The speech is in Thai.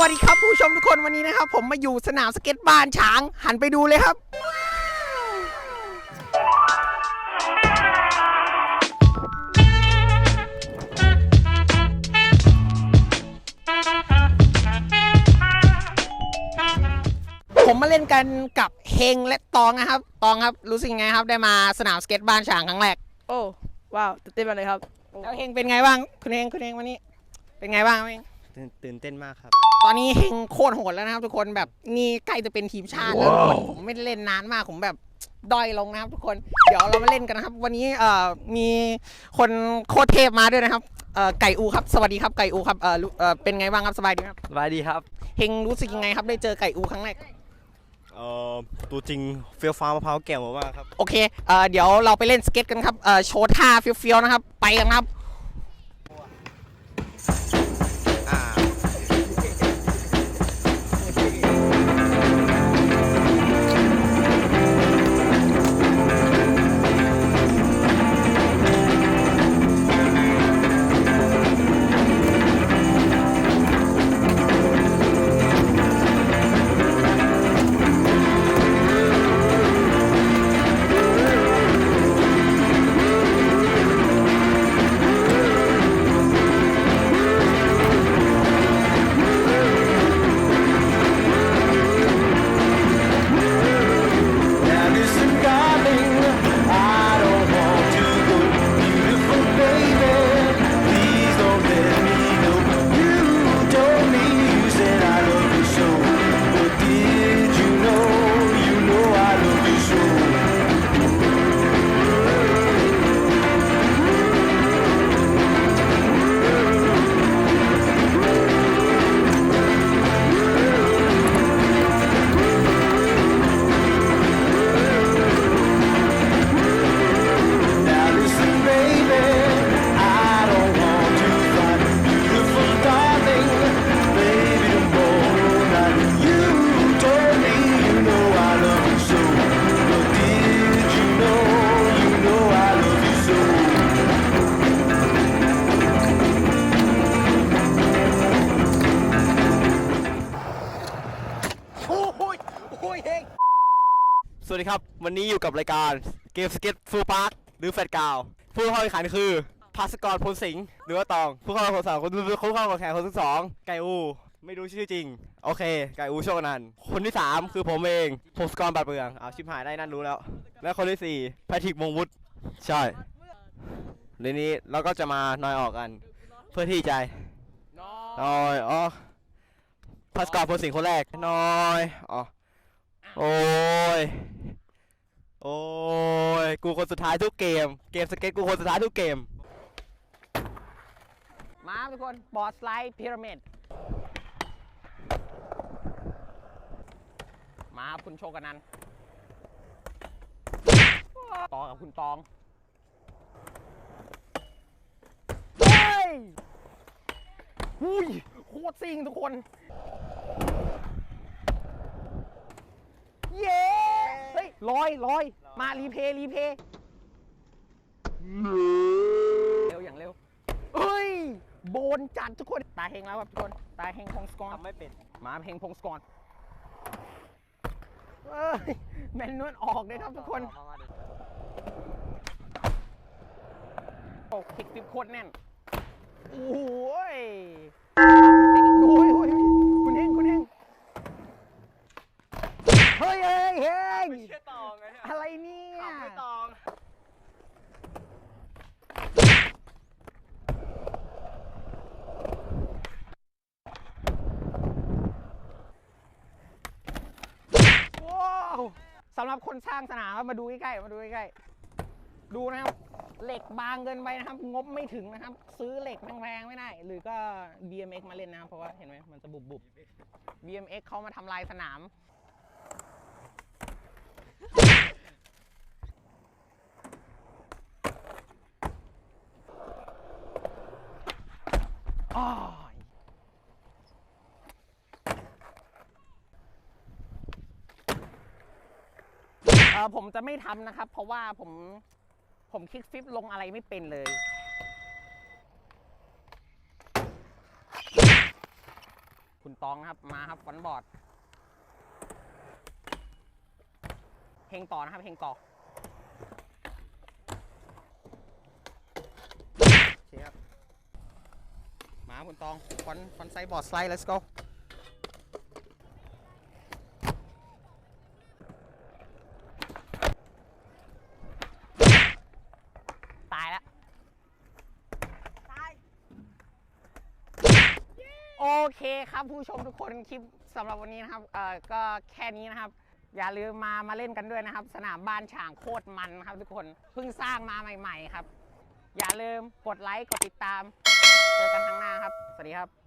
วัสดีครับผู้ชมทุกคนวันนี้นะครับ ผมมาอยู่สนามสเก็ตบ้านช้าง หันไปดูเลยครับ ผมมาเล่นกันกับเฮงและตองนะครับ ตองครับรู้สึกยังไงครับ ได้มาสนามสเก็ตบ้านช้างครั้งแรกโอ้ว้าวตื่นเต้นมากเลยครับโอ้แล้วเฮงเป็นไงบ้างคุณเฮงคุณเฮงวันนี้ เป็นไงบ้างเฮงตื่นตื่นเต้นมากครับต อนนี้เฮงโคตรโหดแล้วนะครับ ทุกคนแบบนี่ใกล้จะเป็นทีมชาติแล้วทุกคนผมไม่ได้เล่นนานมากผมแบบด้อยลงนะครับ ทุกคนเดี๋ยวเรามาเล่นกันนะครับ วันนี้เอ่อมีคนโคตรเทพมาด้วยนะครับเอ่อไก่อูครับสวัสดีครับไก่อูครับเอ่อรู้เอ่อเป็นไงบ้างครับสบายดีครับสบายดีครับ เฮงรู้สึกยังไงครับได้เจอไก่อูครั้งแรก เอ่อตัวจริงเฟี้ยวฟ้าวมะพร้าวแก่วมากๆครับ โอเคเอ่อเดี๋ยวเราไปเล่นสเก็ตกันครับเอ่อโชว์ท่าเฟี้ยวๆนะครับ ไปกันครับ โอ้ยเฮงสวัสดีครับ วันนี้อยู่กับรายการเกมสเก็ตฟูลพาร์คหรือแฟดกาวผู้เข้าแข่งขันคือภาสกรพลสิงห์หรือว่าตอง ผู้เข้าแข่งขันคนสองคนผู้เข้าแข่งขันคนที่สองไก่อู ไม่รู้ชื่อจริง โอเค ไก่อูโชคอนันต์คนที่สามคือผมเองพงศกรบาดเบืองเอาวชิบหายได้นั่นรู้แล้ว และคนที่สี่แพทริกมงวุฒิใช่ในนี้เราก็จะมานอยออกกัน เพื่อที่จะนอยอ๋อภาสกรพลสิงห์คนแรกนอยอ๋อ โอ้ย โอ้ย กูคนสุดท้ายทุกเกม เกมสเก็ตกูคนสุดท้ายทุกเกม มาทุกคนบอร์ดสไลด์พีระมิดมาครับคุณโชกันนันต่อกับคุณตองเฮ้ยอุ้ยโคตรซิงทุกคน เย้ เฮ้ย ลอยลอยมารีเพย์รีเพย์เร็วอย่างเร็วเฮ้ย โบนจัดทุกคน ตาเฮงแล้วครับทุกคน ตาเฮงพงศกรทำไม่เป็นมาเฮงพงศกรเอ้ยแมนนวลออกเลยครับทุกคนโอ้คิกฟิปโคตรแน่น โอ้โหยโอ้ยโอ้ยคุณเฮงคุณเฮงเฮ้ยเฮ้ยเฮงไม่ใช่ต องไงเนี่ยอะไรเนี่ย ไม่ตอง ว้าวสำหรับคนสร้างสนามครับมาดูใกล้ๆมาดูใกล้ๆดูนะครับ เหล็กบางเกินไปนะครับ งบไม่ถึงนะครับ ซื้อเหล็กแพงๆไม่ได้ หรือก็ BMX มาเล่นนะครับเพราะว่าเห็นไหมมันจะบุบๆ BMX เขามาทำลายสนาม อ้ายเออผมจะไม่ทำนะครับ เพราะว่าผมผมคลิกฟลิปลงอะไรไม่เป็นเลย คุณตองครับมาครับฟันบอร์ดเพลงต่อนะครับเพลงต่อโอเคครับมาคุณตองฟันฟันไซบอร์ดไซด์ let's go ตายแล้ว โอ เคครับผู้ชมทุกคนคลิปสำหรับวันนี้นะครับเอ่อก็แค่นี้นะครับ อย่าลืมมามาเล่นกันด้วยนะครับ สนามบ้านฉางโคตรมันครับทุกคนเพิ่งสร้างมาใหม่ ๆ ครับ อย่าลืมกดไลค์กดติดตาม เจอกันครั้งหน้าครับ สวัสดีครับ